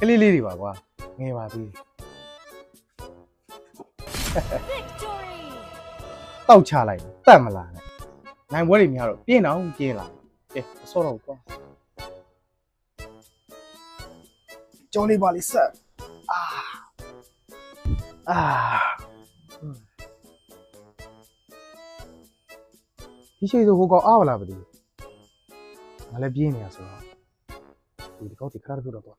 ကလေးလေးတွေပါကွာငယ်ပါသေး Victory! တောက်ချလိုက်တတ်မလားနဲ့နိုင်ပွဲတွေများတော့ပြင်းတော့ပြင်းလာကဲမစောတော့ဘူးကွာကြောလေးပါလေးဆက်အာအာဒီရှိဆိုဟိုကောင်အားမလားမသိဘူးငါလည်းပြင်းနေရဆိုတော့ 你搞的出来就得了。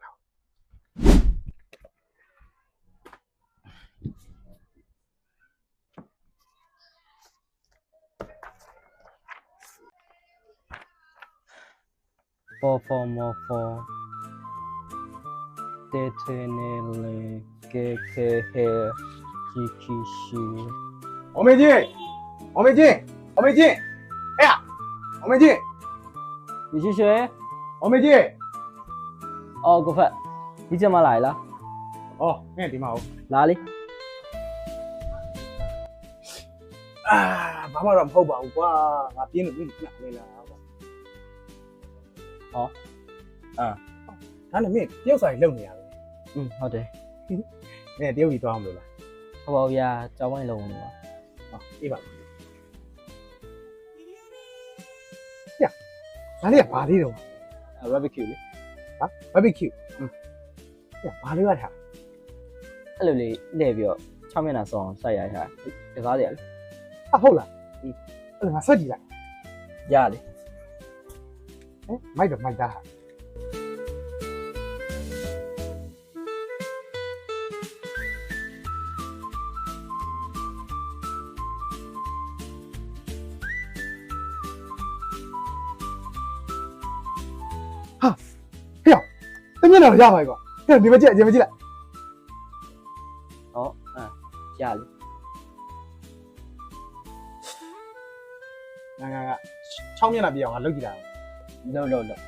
播放《魔法》。Detenere det här kiksi。奥梅迪！奥梅迪！奥梅迪！哎呀！奥梅迪！你是谁？奥梅迪！ အော်ကိုဖက်ဒီချက်မလာရလားအော်မင်းဒီမှာဟုတ်လာလေအာဘာမှတော့မဟုတ်ပါဘူးကွာငါပြင်းလို့ပြင်းပြနေလားကွာဟောအာဒါနဲ့မင်းတရုတ်စာကြီးလုံနေရပဲอืมဟုတ်တယ်မင်းတရုတ်ကြီးတွားအောင်လို့လားဟုတ်ပါဗျာကြောင်းပိုင်းလုံနေပါဟောအေးပါညာဒါလေးကဘာသေးတော့ barbecue လေ ဟာ barbecue ဟင်းညဘာလေးရထားအဲ့လိုလေးလှည့်ပြီးတော့6မျက်နှာစောင်းစိုက်ရတာတကားတယ်လေအဟုတ်လားအေးအဲ့ဒါငါဆက်ကြည့်လိုက်ရလေဟမ်မိုက်တော့မိုက်တာဟာဟာ တမျက်နှာတော့ရပါပြီကွာဟဲ့ဒီမကြည့်ဒီမကြည့်လိုက်ဟောအာရလေငါငါငါ6မျက်နှာပြအောင်ငါလုတ်ကြည့်တာလုံးလုံးလုံး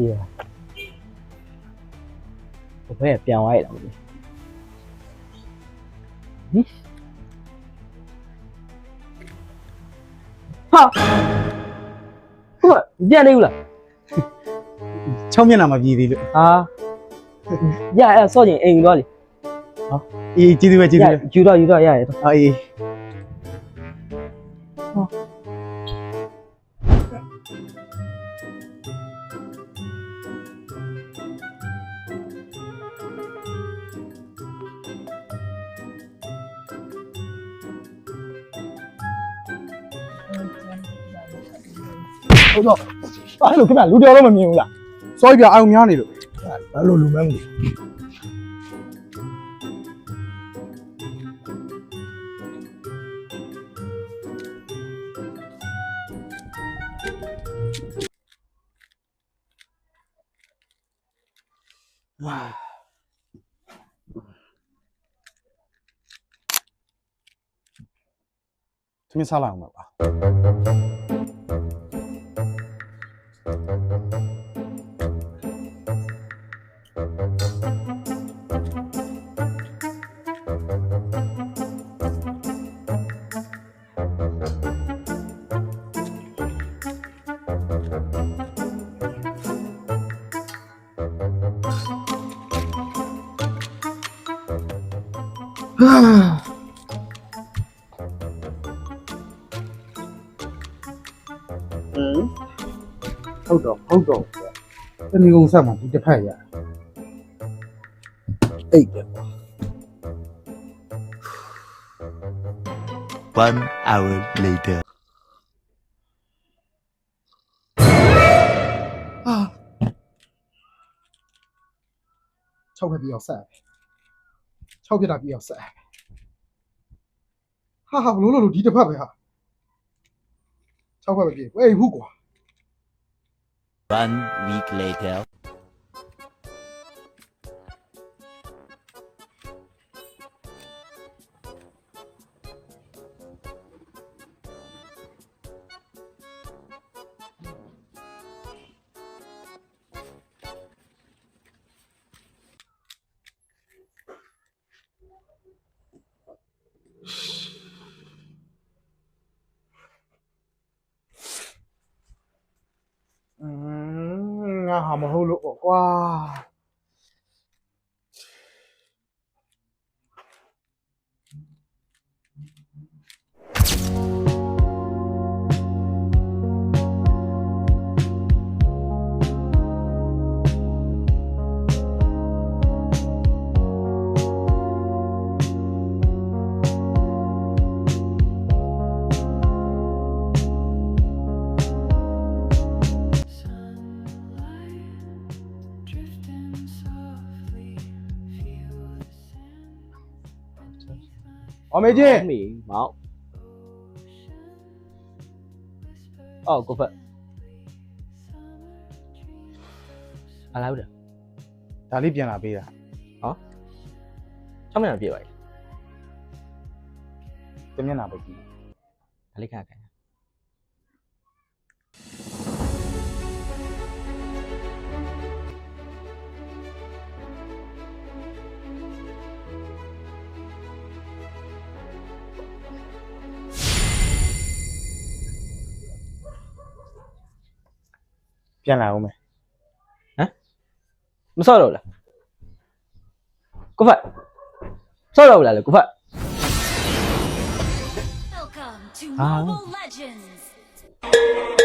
ပြရဘယ်ပြန်သွားရတာမလို့ဟာဟုတ်ပြန်နေဘူးလား6မျက်နှာမပြည့်သေးလို့ဟာရအဲ့ဆော့ကျင်အိမ်သွားလေအေးကျေးဇူးပဲကျေးဇူးပဲယူတော့ယူတော့ရရတော့အေး ဟုတ်တော့အဲ့လိုခင်ဗျလူတော်တော့မမြင်ဘူးလားစောပြအာုံများနေလို့အဲ့လိုလူမဲမလို့သမင်းစားလိုက်အောင်ပါ 嗯，好狗好狗，跟你讲啥嘛，直接拍呀！哎呀，我，One hour later，啊，超快比较赛。6ဖြစ်တာပြည့်အောင်ဆက်ဟာဟာဘလို့လို့ဒီတစ်ဖက်ပဲဟာ6ဖက်ပဲပြည့်အေးဟုတ်ကွာ One week later à, mà hô lụa quá. လို့ပေါ့ကွာအော်မေကြီးမေမောင်အော်ကိုဖက်အလားဦးတယ်ဒါလေးပြန်လာပေးတာ6မိနစ်ပြည့်ပါပြီတမျက်နှာပဲကြည့်ဒါလေးခဏခိုင်း ပြန်လာအောင်မယ် မဆော့တော့လားကိုဖက်ဆော့တော့လားလေကိုဖက် Welcome to Ah. Mobile Legends.